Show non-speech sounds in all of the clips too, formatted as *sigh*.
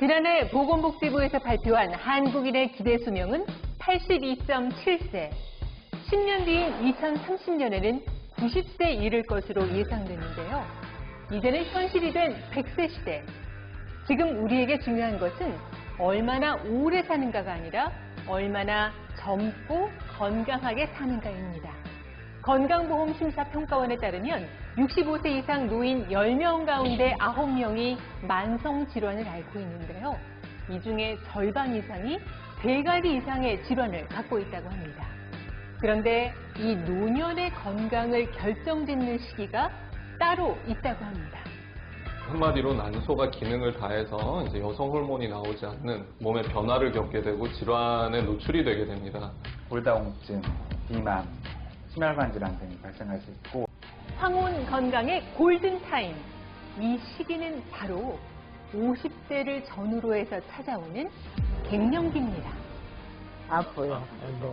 지난해 보건복지부에서 발표한 한국인의 기대 수명은 82.7세. 10년 뒤인 2030년에는 90세 이를 것으로 예상되는데요. 이제는 현실이 된 100세 시대. 지금 우리에게 중요한 것은 얼마나 오래 사는가가 아니라 얼마나 젊고 건강하게 사는가입니다. 건강보험심사평가원에 따르면 65세 이상 노인 10명 가운데 9명이 만성질환을 앓고 있는데요. 이 중에 절반 이상이 세 가지 이상의 질환을 갖고 있다고 합니다. 그런데 이 노년의 건강을 결정짓는 시기가 따로 있다고 합니다. 한마디로 난소가 기능을 다해서 이제 여성 호르몬이 나오지 않는 몸의 변화를 겪게 되고 질환에 노출이 되게 됩니다. 골다공증, 비만, 심혈관 질환 등이 발생할 수 있고 황혼 건강의 골든타임. 이 시기는 바로 50대를 전후로 해서 찾아오는 갱년기입니다. 아파요.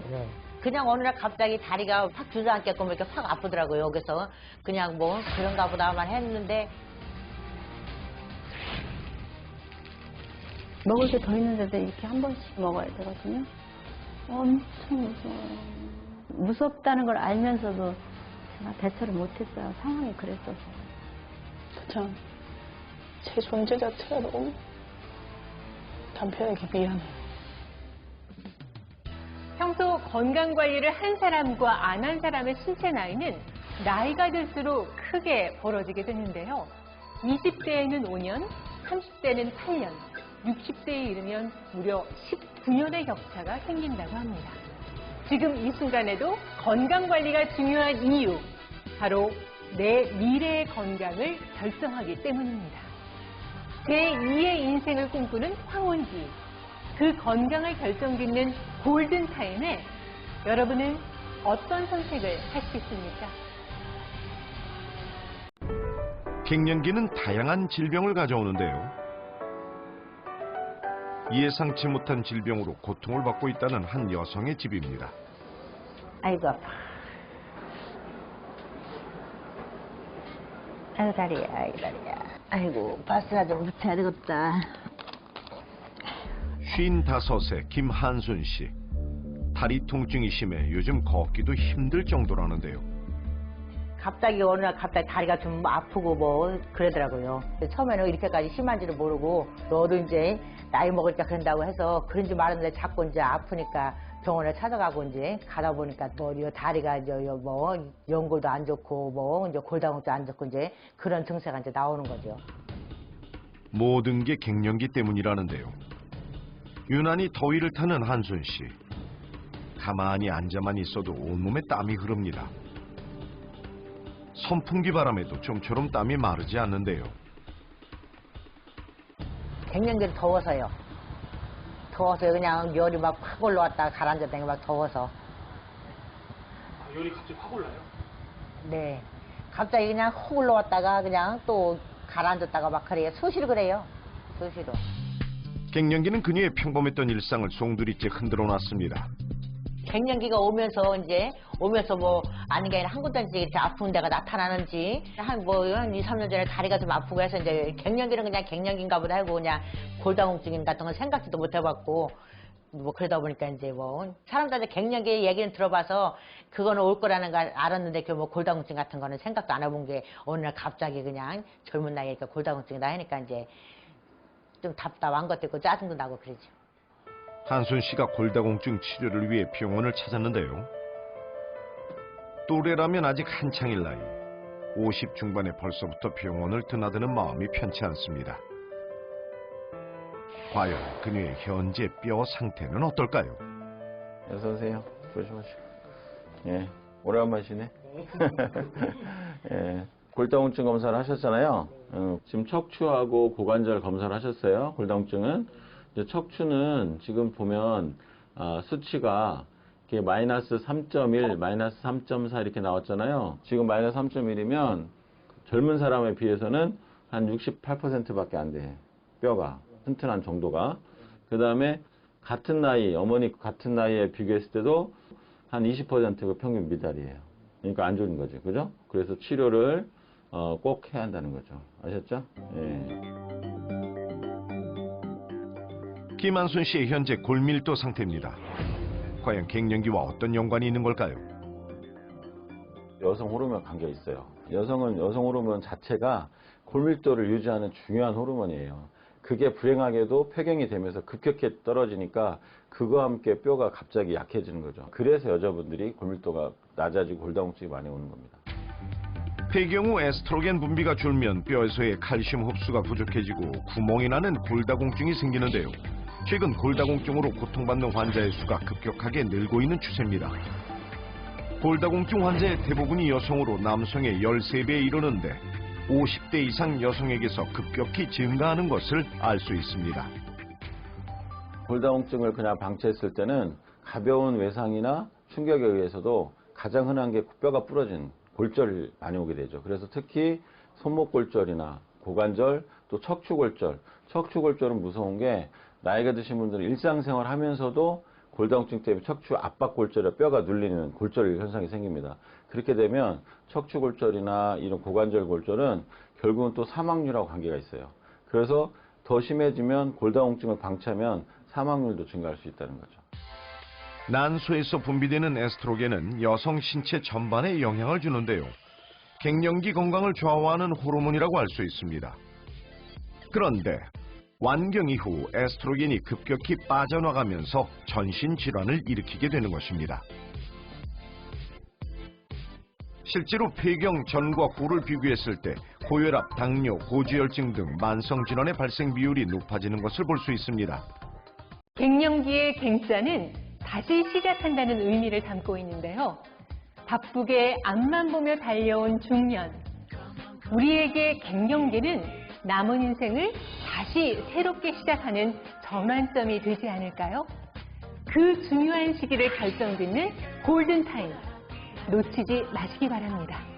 네. 그냥 어느 날 갑자기 다리가 확 주저앉게끔 이렇게 확 아프더라고요. 그래서 그냥 뭐 그런가 보다만 했는데 먹을 게 더 있는데도 이렇게 한 번씩 먹어야 되거든요. 엄청 무서워요. 무섭다는 걸 알면서도 제가 대처를 못했어요. 상황이 그랬어서. 참, 제 존재 자체가 너무 남편에게 미안해요. 평소 건강 관리를 한 사람과 안 한 사람의 신체 나이는 나이가 들수록 크게 벌어지게 되는데요. 20대에는 5년, 30대는 8년, 60대에 이르면 무려 19년의 격차가 생긴다고 합니다. 지금 이 순간에도 건강 관리가 중요한 이유, 바로 내 미래의 건강을 결정하기 때문입니다. 제2의 인생을 꿈꾸는 황혼기, 그 건강을 결정짓는 골든타임에 여러분은 어떤 선택을 하시겠습니까? 갱년기는 다양한 질병을 가져오는데요. 예상치 못한 질병으로 고통을 받고 있다는 한 여성의 집입니다. 아이고 아파. 아이고 다리야, 아이고 다리야. 아이고 바스나 좀 붙여야 되겠다. 55세 김한순 씨. 다리 통증이 심해 요즘 걷기도 힘들 정도라는데요. 갑자기 어느 날 갑자기 다리가 좀 아프고 뭐 그러더라고요. 처음에는 이렇게까지 심한지를 모르고 너도 이제 나이 먹으니까 그런다고 해서 그런지 말았는데 자꾸 이제 아프니까 병원에 찾아가고 이제 가다 보니까 뭐이 다리가 이제 뭐 연골도 안 좋고 뭐 이제 골다공도 안 좋고 이제 그런 증세가 이제 나오는 거죠. 모든 게 갱년기 때문이라는데요. 유난히 더위를 타는 한순 씨. 가만히 앉아만 있어도 온몸에 땀이 흐릅니다. 선풍기 바람에도 좀처럼 땀이 마르지 않는데요. 갱년기는 더워서요. 더워서 그냥 열이 막 확 올라왔다가 가라앉았다가 막 더워서. 열이 갑자기 확 올라요? 네. 갑자기 그냥 훅 올라왔다가 그냥 또 가라앉았다가 막 그래요. 수시로 그래요. 수시로. 갱년기는 그녀의 평범했던 일상을 송두리째 흔들어 놨습니다. 갱년기가 오면서 이제 오면서 뭐 아닌 게 아니라 한 군데씩 이렇게 아픈 데가 나타나는지 한뭐한 2, 3년 전에 다리가 좀 아프고 해서 이제 갱년기는 그냥 갱년기인가 보다 하고 그냥 골다공증인 같은 건 생각지도 못 해봤고 뭐 그러다 보니까 이제 뭐 사람들한테 갱년기 얘기는 들어봐서 그거는 올 거라는 걸 알았는데 그 뭐 골다공증 같은 거는 생각도 안 해본 게 어느 날 갑자기 그냥 젊은 이렇게 골다공증이다 하니까 이제 좀 답답한 것도 있고 짜증도 나고 그러지. 한순 씨가 골다공증 치료를 위해 병원을 찾았는데요. 또래라면 아직 한창일 나이. 50 중반에 벌써부터 병원을 드나드는 마음이 편치 않습니다. 과연 그녀의 현재 뼈 상태는 어떨까요? 어서 오세요. 조심하시고. 예, 오래간만이시네. *laughs* 예, 골다공증 검사를 하셨잖아요. 어, 지금 척추하고 고관절 검사를 하셨어요. 골다공증은 척추는 지금 보면 아, 수치가 이렇게 마이너스 3.1, 마이너스 3.4 이렇게 나왔잖아요. 지금 마이너스 3.1이면 젊은 사람에 비해서는 한 68%밖에 안 돼. 뼈가 튼튼한 정도가. 그 다음에 같은 나이, 어머니 같은 나이에 비교했을 때도 한 20%가 평균 미달이에요. 그러니까 안 좋은 거죠. 그죠? 그래서 치료를 어, 꼭 해야 한다는 거죠. 아셨죠? 예. 김한순 씨의 현재 골밀도 상태입니다. 과연 갱년기와 어떤 연관이 있는 걸까요? 여성 호르몬 관계가 있어요. 여성은 여성 호르몬 자체가 골밀도를 유지하는 중요한 호르몬이에요. 그게 불행하게도 폐경이 되면서 급격히 떨어지니까 그거와 함께 뼈가 갑자기 약해지는 거죠. 그래서 여자분들이 골밀도가 낮아지고 골다공증이 많이 오는 겁니다. 폐경 후 에스트로겐 분비가 줄면 뼈에서의 칼슘 흡수가 부족해지고 구멍이 나는 골다공증이 생기는데요. 최근 골다공증으로 고통받는 환자의 수가 급격하게 늘고 있는 추세입니다. 골다공증 환자의 대부분이 여성으로 남성의 13배에 이르는데 50대 이상 여성에게서 급격히 증가하는 것을 알 수 있습니다. 골다공증을 그냥 방치했을 때는 가벼운 외상이나 충격에 의해서도 가장 흔한 게 뼈가 부러진 골절이 많이 오게 되죠. 그래서 특히 손목 골절이나 고관절 또 척추 골절. 척추 골절은 무서운 게 나이가 드신 분들은 일상생활 하면서도 골다공증 때문에 척추 압박 골절에 뼈가 눌리는 골절 현상이 생깁니다. 그렇게 되면 척추 골절이나 이런 고관절 골절은 결국은 또 사망률하고 관계가 있어요. 그래서 더 심해지면 골다공증을 방치하면 사망률도 증가할 수 있다는 거죠. 난소에서 분비되는 에스트로겐은 여성 신체 전반에 영향을 주는데요. 갱년기 건강을 좌우하는 호르몬이라고 할 수 있습니다. 그런데 완경 이후 에스트로겐이 급격히 빠져나가면서 전신 질환을 일으키게 되는 것입니다. 실제로 폐경 전과 후를 비교했을 때 고혈압, 당뇨, 고지혈증 등 만성 질환의 발생 비율이 높아지는 것을 볼 수 있습니다. 갱년기의 갱자는 다시 시작한다는 의미를 담고 있는데요. 바쁘게 앞만 보며 달려온 중년. 우리에게 갱년기는 남은 인생을 다시 새롭게 시작하는 전환점이 되지 않을까요? 그 중요한 시기를 결정짓는 골든타임. 놓치지 마시기 바랍니다.